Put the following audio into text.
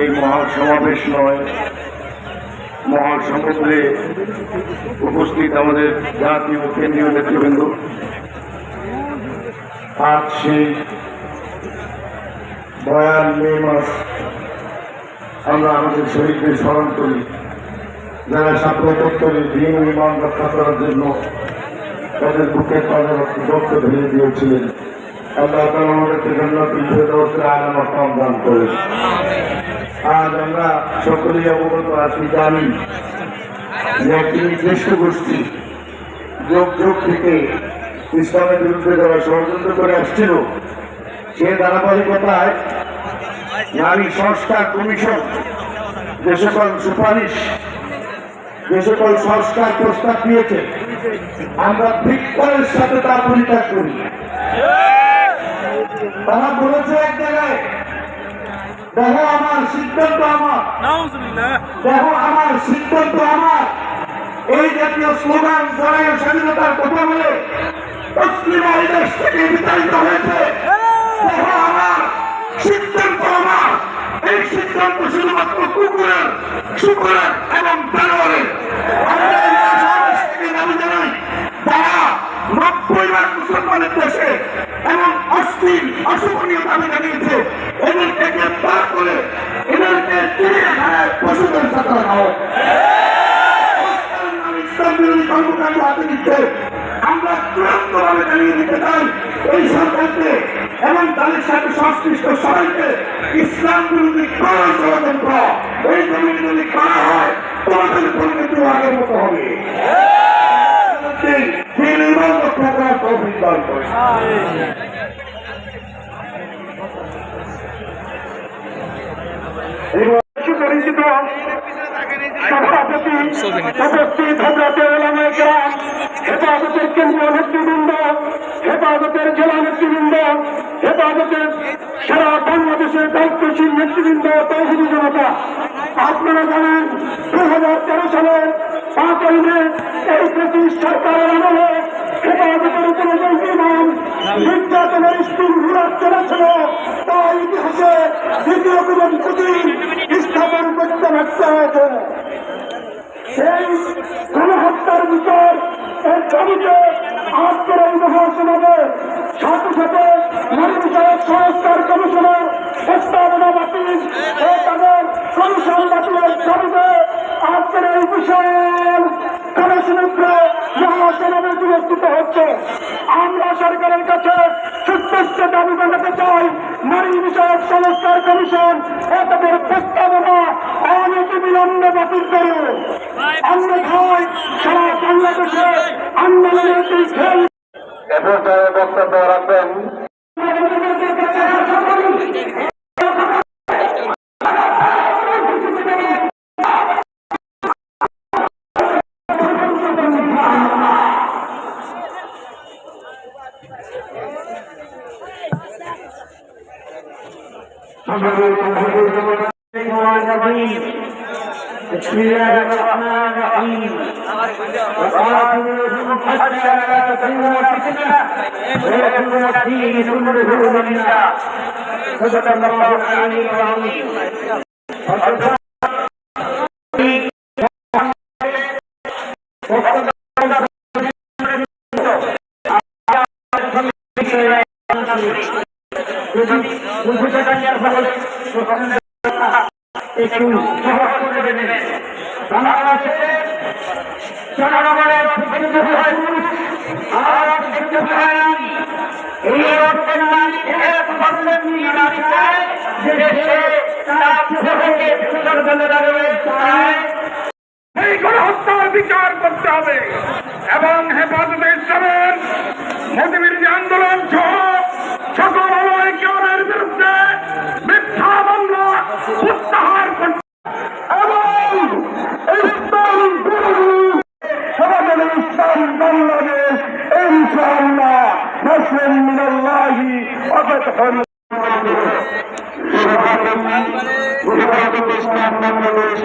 এই মহা সমাবেশ নয়। মহা সমুদ্রে উপস্থিত আমাদের জাতীয় কেন্দ্রীয় নেতৃবৃন্দ। আজ সেই বয়ান মে মাস আমরা আমাদের শহীদদের স্মরণ করি। যারা সাপ্রতরে দিন ইমান রক্ষা করার জন্য তাদের বুকের তাদের রক্ত ভেঙে দিয়েছিলেন। আল্লাহ তালা আমাদেরকে করেন আজ আমরা সকলেই অবগত আছি জানি যে গোষ্ঠী যোগ যোগ থেকে ইসলামের বিরুদ্ধে যারা করে আসছিল সে ধারাবাহিকতায় নারী সংস্কার কমিশন যে সকল সুপারিশ যে সকল সংস্কার প্রস্তাব দিয়েছে আমরা ভিক্ষরের সাথে তা পরিত্যাগ করি। তারা বলেছে এক জায়গায় দেখো আমার সিদ্ধান্ত আমার। দেখো আমার সিদ্ধান্ত আমার। এই জাতীয় স্লোগান জড়াই স্বাধীনতার কথা বলে মুসলিম এই দেশ থেকে বিতাড়িত হয়েছে। দেখো আমার সিদ্ধান্ত আমার। এই সিদ্ধান্ত শুধুমাত্র কুকুরের শুকুরের এবং জানোয়ারের। আমরা এই সমাবেশ থেকে দাবি জানাই তারা লাখ মুসলমানের দেশে এবং অশ্লীল অশোভনীয় দাবি জানিয়েছে এদেরকে গ্রেপ্তার করে এদেরকে চিড়িয়াখানায় পশুদের সাথে রাখা ইসলাম বিরোধী কর্মকাণ্ড হাতে সবাইকে ইসলাম বিরোধী হয়, তোমাদের আগের মতো হবে। দিন ইমান রক্ষা করার তৌফিক দান করে পরিচিত সভাপতি উপস্থিত হজরত ওলামায়ে কেরাম হেফাজতের কেন্দ্রীয় নেতৃবৃন্দ, হেফাজতের জেলা নেতৃবৃন্দ, হেফাজতের সারা বাংলাদেশের দায়িত্বশীল নেতৃবৃন্দ, তৌহিদি জনতা, আপনারা জানেন দু হাজার পাঁচই ব্রিটিশ সরকারের আমলে হেফাজতের উপরে যে ইমাম নির্যাতনের স্কুল ঘুরার চলেছিল তা ইতিহাসে দ্বিতীয় কোনো প্রতিদিন স্থাপন করতে ব্যর্থ হয়েছে সেই গণহত্যার বিচার এর দাবিতে আজকের এই মহাসমাবে সাথে সাথে নারী বিষয়ক সংস্কার কমিশনের প্রস্তাবনা বাতিল ও তাদের কমিশন বাতিলের দাবিতে আজকের এই বিশাল গণসমুদ্রে মহাসমাবে বিবর্তিত হচ্ছে। আমরা সরকারের কাছে সুস্পষ্ট দাবি জানাতে চাই, নারী বিষয়ক সংস্কার কমিশন ও তাদের প্রস্তাবনা অনতি বিলম্বে বাতিল করুন। অন্যথায় সারা বাংলাদেশে আন্দোলনের এই খেল এ পর্যায়ে বক্তব্য রাখবেন بسم الله الرحمن الرحيم وقاتلوهم حتى لا تكون فتنة ويكون الدين كله لله صدق الله العلي العظيم একটু জনগণের এই অর্থের নাম এক বন্ধন নিয়ে দাঁড়িয়ে যে দেশে বিচার করতে হবে এবং হেফাজতে ইসলামের মোদীবিরোধী আন্দোলন সহ সকল বাংলাদেশ ইনশাআল্লাহ নাসরুম মিনাল্লাহি ওয়া ফাতহুন ইসলাম বাংলাদেশ